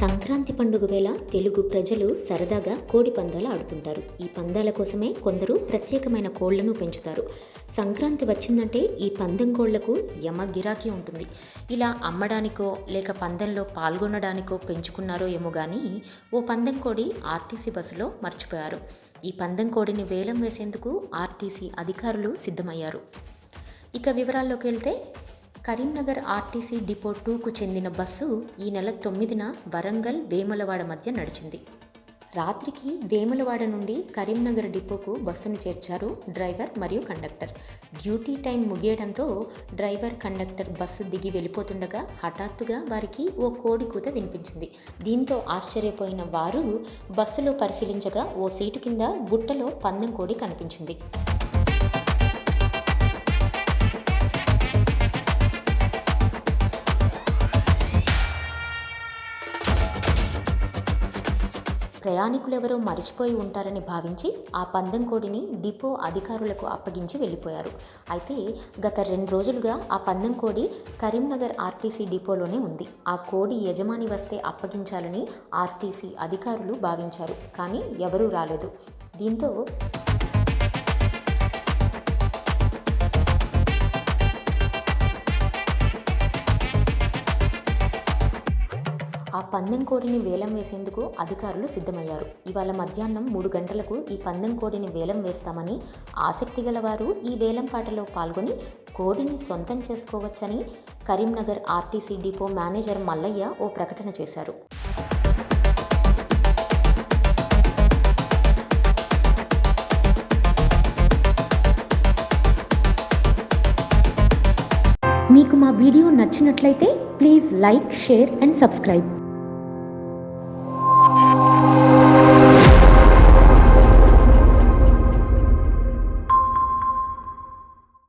సంక్రాంతి పండుగ వేళ తెలుగు ప్రజలు సరదాగా కోడి పందాలు ఆడుతుంటారు. ఈ పందాల కోసమే కొందరు ప్రత్యేకమైన కోళ్ళను పెంచుతారు. సంక్రాంతి వచ్చిందంటే ఈ పందెం కోళ్ళకు యమ గిరాకీ ఉంటుంది. ఇలా అమ్మడానికో లేక పందెంలో పాల్గొనడానికో పెంచుకున్నారో ఏమో కానీ ఓ పందెం కోడి ఆర్టీసీ బస్సులో మర్చిపోయారు. ఈ పందెం కోడిని వేలం వేసేందుకు ఆర్టీసీ అధికారులు సిద్ధమయ్యారు. ఇక వివరాల్లోకి వెళ్తే కరీంనగర్ ఆర్టీసీ డిపో టూకు చెందిన బస్సు ఈ నెల తొమ్మిదిన వరంగల్ వేములవాడ మధ్య నడిచింది. రాత్రికి వేములవాడ నుండి కరీంనగర్ డిపోకు బస్సును చేర్చారు డ్రైవర్ మరియు కండక్టర్. డ్యూటీ టైం ముగియడంతో డ్రైవర్ కండక్టర్ బస్సు దిగి వెళ్ళిపోతుండగా హఠాత్తుగా వారికి ఓ కోడి కూత వినిపించింది. దీంతో ఆశ్చర్యపోయిన వారు బస్సులో పరిశీలించగా ఓ సీటు కింద బుట్టలో పందెం కోడి కనిపించింది. ప్రయాణికులెవరో మరిచిపోయి ఉంటారని భావించి ఆ పందెం కోడిని డిపో అధికారులకు అప్పగించి వెళ్ళిపోయారు. అయితే గత రెండు రోజులుగా ఆ పందెం కోడి కరీంనగర్ ఆర్టీసీ డిపోలోనే ఉంది. ఆ కోడి యజమాని వస్తే అప్పగించాలని ఆర్టీసీ అధికారులు భావించారు కానీ ఎవరూ రాలేదు. దీంతో ఆ పందెం కోడిని వేలం వేసేందుకు అధికారులు సిద్ధమయ్యారు. ఇవాళ మధ్యాహ్నం మూడు గంటలకు ఈ పందెం కోడిని వేలం వేస్తామని ఆసక్తి గలవారు ఈ వేలం పాటలో పాల్గొని కోడిని సొంతం చేసుకోవచ్చని Karimnagar RTC depot manager Mallaiah ఓ ప్రకటన చేశారు. మీకు మా వీడియో నచ్చినట్లయితే please like share and subscribe.